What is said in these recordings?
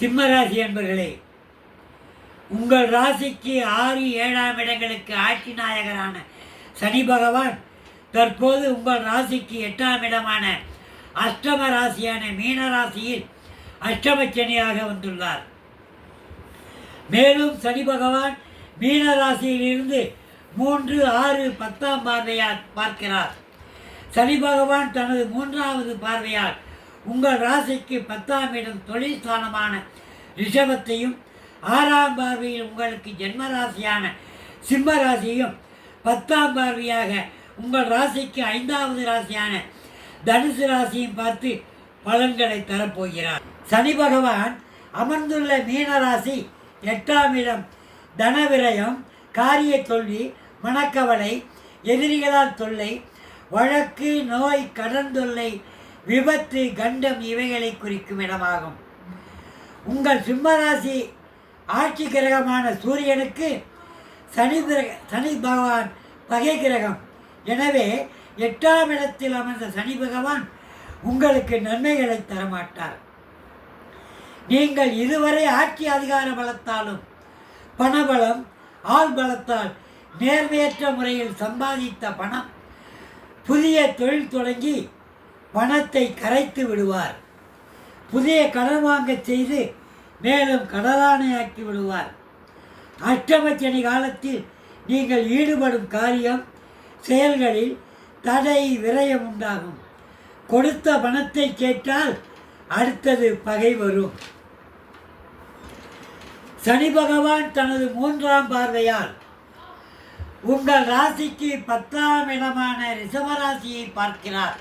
சிம்மராசி என்பர்களே உங்கள் ராசிக்கு ஆறு ஏழாம் இடங்களுக்கு ஆட்சி நாயகரான சனி பகவான் தற்போது உங்கள் ராசிக்கு எட்டாம் இடமான அஷ்டம ராசியான மீன ராசியில் அஷ்டம சனியாக வந்துள்ளார். மேலும் சனி பகவான் மீன ராசியிலிருந்து மூன்று ஆறு பத்தாம் பார்வையால் பார்க்கிறார். சனி பகவான் தனது மூன்றாவது பார்வையால் உங்கள் ராசிக்கு பத்தாம் இடம் தொழில் ஸ்தானமான ரிஷபத்தையும் ஆறாம் பார்வையில் உங்களுக்கு ஜென்ம ராசியான சிம்ம ராசியும் பத்தாம் பார்வையாக உங்கள் ராசிக்கு ஐந்தாவது ராசியான தனுசு ராசியும் பார்த்து பலன்களை தரப்போகிறார். சனி பகவான் அமர்ந்துள்ள மீன ராசி எட்டாம் இடம். தனவிரயம் காரிய தோல்வி மனக்கவலை எதிரிகளால் தொல்லை வழக்கு நோய் கடன் தொல்லை விபத்து கண்டம் இவைகளை குறிக்கும் இடமாகும். உங்கள் சிம்மராசி ஆட்சி கிரகமான சூரியனுக்கு சனி கிரக சனி பகவான் பகை கிரகம். எனவே எட்டாம் இடத்தில் அமர்ந்த சனி பகவான் உங்களுக்கு நன்மைகளை தரமாட்டார். நீங்கள் இதுவரை ஆட்சி அதிகார பலத்தாலும் பணபலம் ஆள் பலத்தால் நேர்மையற்ற முறையில் சம்பாதித்த பணம் புதிய தொழில் தொடங்கி பணத்தை கரைத்து விடுவார். புதிய கடன் வாங்கச் செய்து மேலும் கடலானையாக்கி விடுவார். அஷ்டமச்சனி காலத்தில் நீங்கள் ஈடுபடும் காரியம் செயல்களில் தடை விரயம் உண்டாகும். கொடுத்த பணத்தை கேட்டால் அடுத்தது பகை வரும். சனி பகவான் தனது மூன்றாம் பார்வையால் உங்கள் ராசிக்கு பத்தாம் இடமான ரிஷபராசியை பார்க்கிறார்.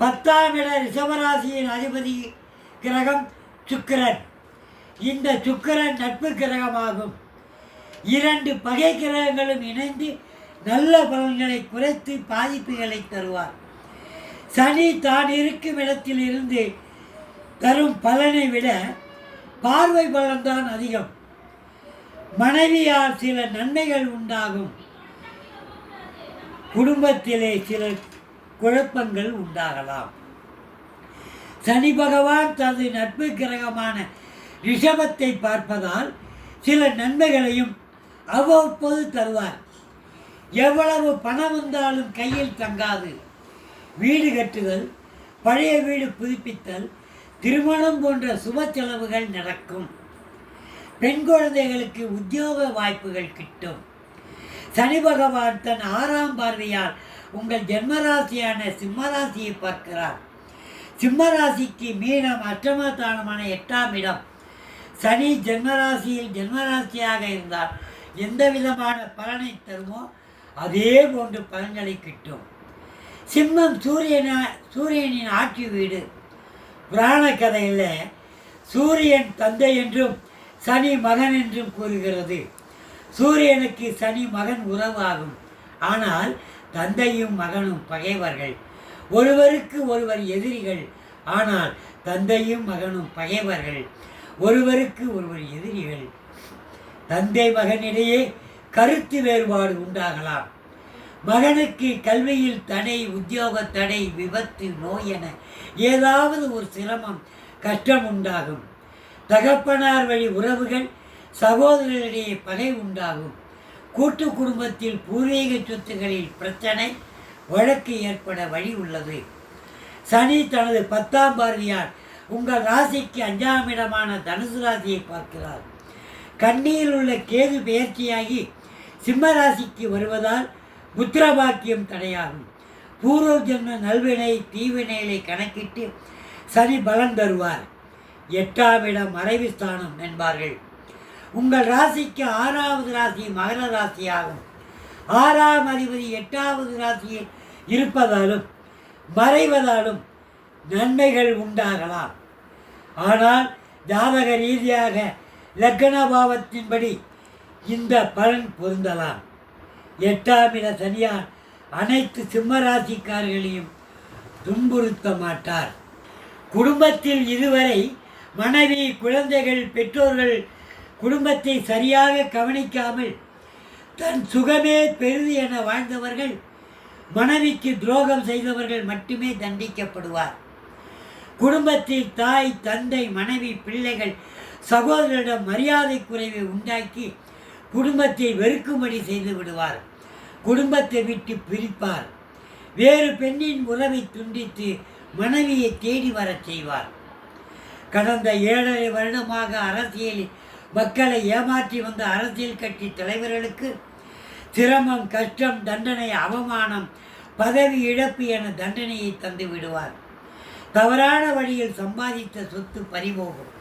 பத்தாம் இட ரிஷபராசியின் அதிபதி கிரகம் சுக்கிரன். இந்த சுக்கிரன் நட்பு கிரகமாகும். இரண்டு பகை கிரகங்களும் இணைந்து நல்ல பலன்களை குறைத்து பாதிப்புகளை தருவார். சனி தான் இருக்கும் இடத்தில் இருந்து தரும் பலனை விட பார்வை பலன்தான் அதிகம். மனைவியால் சில நன்மைகள் உண்டாகும். குடும்பத்திலே சில குழப்பங்கள் உண்டாகலாம். சனி பகவான் தனது நட்பு கிரகமான ரிஷபத்தை பார்ப்பதால் சில நன்மைகளையும் அவ்வப்போது தருவார். எவ்வளவு பணம் வந்தாலும் கையில் தங்காது. வீடு கட்டுதல் பழைய வீடு புதுப்பித்தல் திருமணம் போன்ற சுப செலவுகள் நடக்கும். பெண் குழந்தைகளுக்கு உத்தியோக வாய்ப்புகள் கிட்டும். சனி பகவான் தன் ஆறாம் பார்வையால் உங்கள் ஜென்மராசியான சிம்மராசியை பார்க்கிறார். சிம்மராசிக்கு மீனம் அற்றமத்தானமான எட்டாம் இடம். சனி ஜென்மராசியில் ஜென்மராசியாக இருந்தால் எந்த விதமான பலனை தருமோ அதே போன்று பலன்களை கிட்டும். சிம்மம் சூரியனை சூரியனின் ஆட்சி வீடு. புராண கதையில் சூரியன் தந்தை என்றும் சனி மகன் என்றும் கூறுகிறது. சூரியனுக்கு சனி மகன் உறவாகும் ஆனால் தந்தையும் மகனும் பகைவர்கள். ஒருவருக்கு ஒருவர் எதிரிகள் ஆனால் தந்தையும் மகனும் பகைவர்கள். ஒருவருக்கு ஒருவர் எதிரிகள். தந்தை மகனிடையே கருத்து வேறுபாடு உண்டாகலாம். மகனுக்கு கல்வியில் தடை உத்தியோக தடை விபத்து நோய் என ஏதாவது ஒரு சிரமம் கஷ்டம் உண்டாகும். தகப்பனார் வழி உறவுகள் சகோதரர்களிடையே பகை உண்டாகும். கூட்டு குடும்பத்தில் பூர்வீக சொத்துகளில் பிரச்சனை வழக்கு ஏற்பட வழி உள்ளது. சனி தனது பத்தாம் பார்வையால் உங்கள் ராசிக்கு அஞ்சாம் இடமான தனுசு ராசியை பார்க்கிறார். கண்ணியில் உள்ள கேது பெயர்ச்சியாகி சிம்ம ராசிக்கு வருவதால் புத்திரபாக்கியம் தடையாகும். பூர்வ ஜென்ம நல்வினை தீவினைகளை கணக்கிட்டு சனி பலன் தருவார். எட்டாம் இடம் மறைவு ஸ்தானம் என்பார்கள். உங்கள் ராசிக்கு ஆறாவது ராசி மகர ராசியாகும். ஆறாம் அதிபதி எட்டாவது ராசியில் இருப்பதாலும் மறைவதாலும் நன்மைகள் உண்டாகலாம். ஆனால் ஜாதக ரீதியாக லக்ன பாவத்தின்படி இந்த பலன் பொருந்தலாம். எட்டாம் இட சனியார் அனைத்து சிம்மராசிக்காரர்களையும் துன்புறுத்த மாட்டார். குடும்பத்தில் இதுவரை மனைவி குழந்தைகள் பெற்றோர்கள் குடும்பத்தை சரியாக கவனிக்காமல் தன் சுகமே பெரிது என வாழ்ந்தவர்கள் மனைவிக்கு துரோகம் செய்தவர்கள் மட்டுமே தண்டிக்கப்படுவார். குடும்பத்தில் தாய் தந்தை மனைவி பிள்ளைகள் சகோதரரிடம் மரியாதை குறைவை உண்டாக்கி குடும்பத்தை வெறுக்கும்படி செய்து விடுவார். குடும்பத்தை விட்டு பிரிப்பார். வேறு பெண்ணின் உறவை துண்டித்து மனைவியை தேடி வரச் செய்வார். கடந்த ஏழரை வருடமாக அரசியலில் மக்களை ஏமாற்றி வந்த அரசியல் கட்சி தலைவர்களுக்கு சிரமம் கஷ்டம் தண்டனை அவமானம் பதவி இழப்பு என தண்டனையை தந்து விடுவார். தவறான வழியில் சம்பாதித்த சொத்து பறிபோகும்.